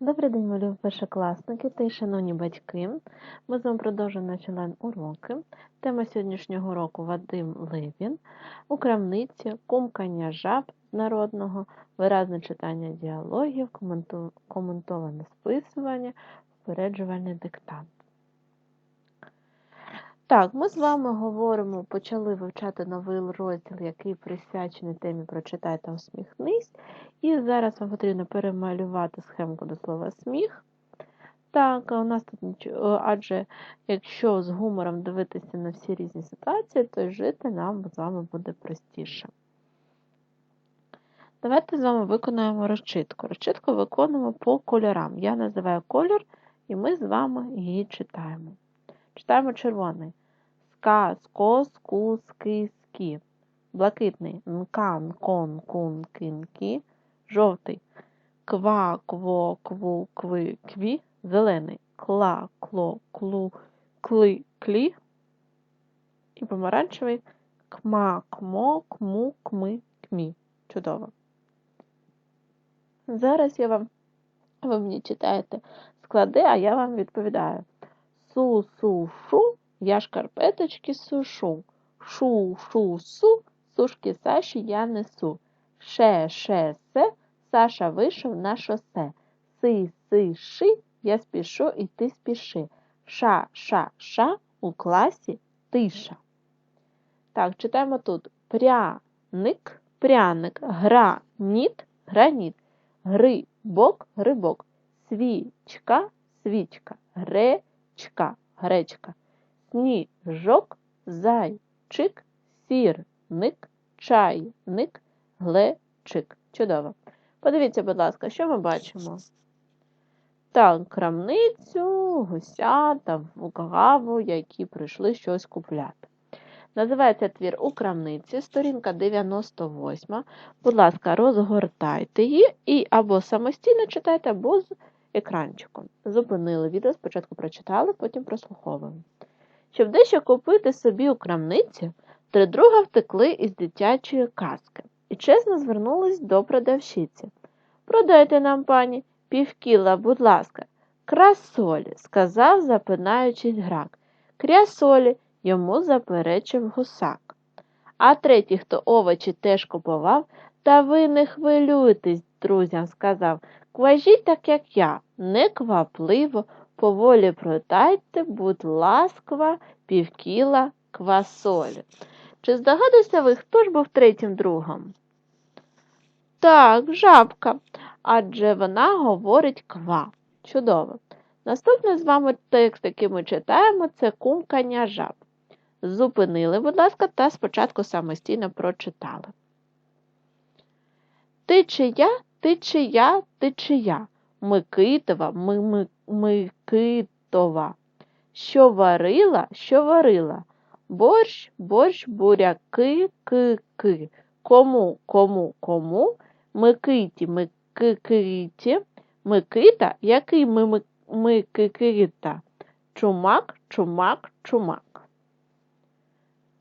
Добрий день, мої першокласники та й шановні батьки. Ми з вами продовжуємо наші онлайн-уроки. Тема сьогоднішнього року Вадим Левін, у крамниці, кумкання жаб народного, виразне читання діалогів, коментоване списування, попереджувальний диктант. Так, ми з вами говоримо, почали вивчати новий розділ, який присвячений темі Прочитай та усміхнись. І зараз вам потрібно перемалювати схемку до слова сміх. Так, у нас тут нічого, адже якщо з гумором дивитися на всі різні ситуації, то жити нам з вами буде простіше. Давайте з вами виконаємо розчитку. Розчитку виконуємо по кольорам. Я називаю кольор, і ми з вами її читаємо. Читаємо червоний. Ска, ско, ску, ски, скі. Блакитний. Нка, нкон, кун, кин, кі. Жовтий. Ква, кво, кву, кви, кві. Зелений. Кла, кло, клу, кли, клі. І помаранчевий. Кма, кмо, кму, кми, кмі. Чудово. Зараз я вам, ви мені читаєте склади, а я вам відповідаю. Су, су, шу, я шкарпеточки сушу. Шу, шу, су, сушки Саші я несу. Ше, ше, се, Саша вийшов на шосе. Си, си, ши, я спішу і ти спіши. Ша, ша, ша, у класі тиша. Так, читаємо тут. Пряник, пряник, граніт, граніт, грибок, грибок, свічка, свічка, гречка, гречка, сніжок, зайчик, сірник, чайник, глечик. Чудово. Подивіться, будь ласка, що ми бачимо? Так, крамницю, гуся та каву, які прийшли щось купляти. Називається твір у крамниці, сторінка 98. Будь ласка, розгортайте її і або самостійно читайте, або з екранчиком. Зупинили відео, спочатку прочитали, потім прослуховуємо. Щоб дещо купити собі у крамниці, три друга втекли із дитячої казки і чесно звернулись до продавщиці. Продайте нам, пані, півкіла, будь ласка, красолі, сказав, запинаючись грак. Крясолі, йому заперечив гусак. А третій, хто овочі теж купував, та ви не хвилюйтесь, друзям сказав. Кважіть так, як я, неквапливо, поволі продайте, будь ласкава, півкіла квасолі. Чи здогадуєте ви, хто ж був третім другом? Так, жабка, адже вона говорить ква. Чудово. Наступний з вами текст, який ми читаємо, це кумкання жаб. Зупинили, будь ласка, та спочатку самостійно прочитали. Ти чия, ти чия, ти чия. Микитова, ми, ми, Микитова. Що варила, що варила? Борщ, борщ, буряки, ки, ки. Кому, кому, кому? Микиті, Микиті. Микита, який ми, ми, Микита? Чумак, чумак, чумак.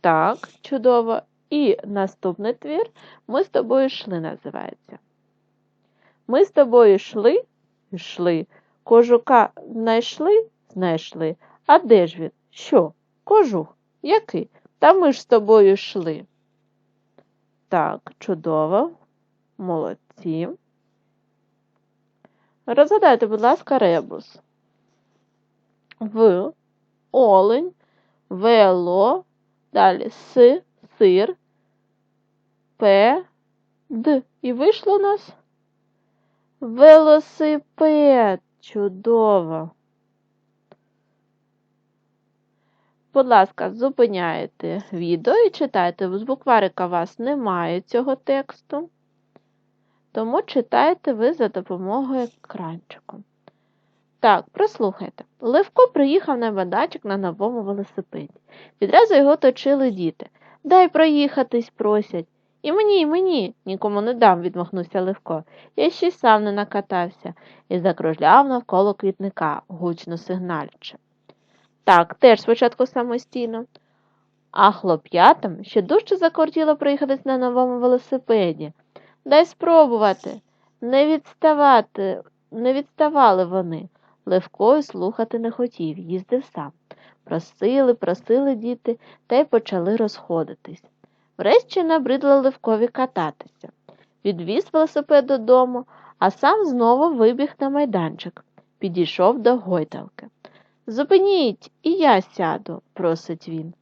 Так, чудово. І наступний твір ми з тобою йшли, називається. Ми з тобою йшли, йшли, кожука знайшли, знайшли. А де ж він? Що? Кожух? Який? Та ми ж з тобою йшли. Так, чудово. Молодці. Розгадайте, будь ласка, ребус. В, олень, вело, далі с, сир, п, д. І вийшло у нас велосипед. Чудово. Будь ласка, зупиняєте відео і читайте. З букварика у вас немає цього тексту, тому читайте ви за допомогою екранчику. Так, прослухайте. Левко приїхав на майданчик на новому велосипеді. Відразу його точили діти. Дай проїхатись, просять. І мені, і мені, нікому не дам, відмахнувся Левко. Я ще й сам не накатався і закружляв навколо квітника, гучно сигналючи. Так, теж спочатку самостійно. А хлоп'ятам ще дужче закортіло проїхатись на новому велосипеді. Дай спробувати, не відставати не відставали вони. Левко й слухати не хотів, їздив сам. Просили, просили діти, та й почали розходитись. Врешті набридло Левкові кататися. Відвіз велосипед додому, а сам знову вибіг на майданчик. Підійшов до гойдалки. Зупиніть, і я сяду, просить він.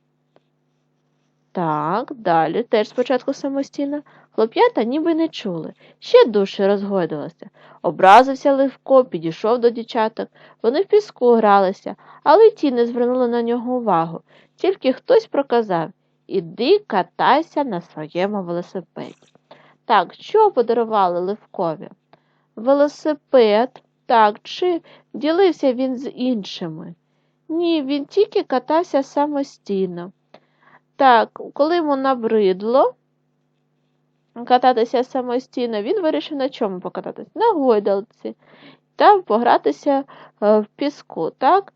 Так, далі, теж спочатку самостійно. Хлоп'ята ніби не чули, ще дужче розгойдалося. Образився Левко, підійшов до дівчаток. Вони в піску гралися, але й ті не звернули на нього увагу. Тільки хтось проказав Іди катайся на своєму велосипеді. Так, що подарували Левкові? Велосипед, так, чи ділився він з іншими? Ні, він тільки катався самостійно. Так, коли йому набридло кататися самостійно, він вирішив на чому покататися? На гойдалці та погратися е, в піску. Так?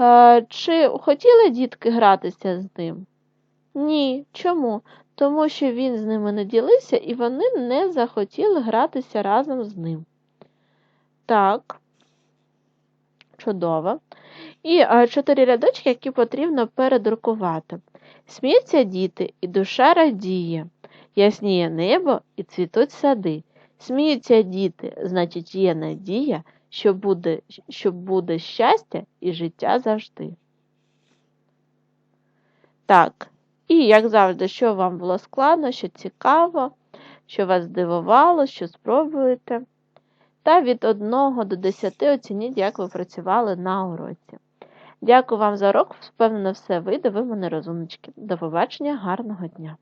Е, Чи хотіли дітки гратися з ним? Ні. Чому? Тому що він з ними не ділився і вони не захотіли гратися разом з ним. Так, чудово. І е, чотири рядочки, які потрібно передрукувати. Сміються діти, і душа радіє, ясніє небо і цвітуть сади. Сміються діти, значить, є надія, що буде, що буде щастя і життя завжди. Так, і як завжди, що вам було складно, що цікаво, що вас здивувало, що спробуєте. Та від 1 до 10 оцініть, як ви працювали на уроці. Дякую вам за урок. Впевнено, все вийде, ви мене розумнички. До побачення, гарного дня!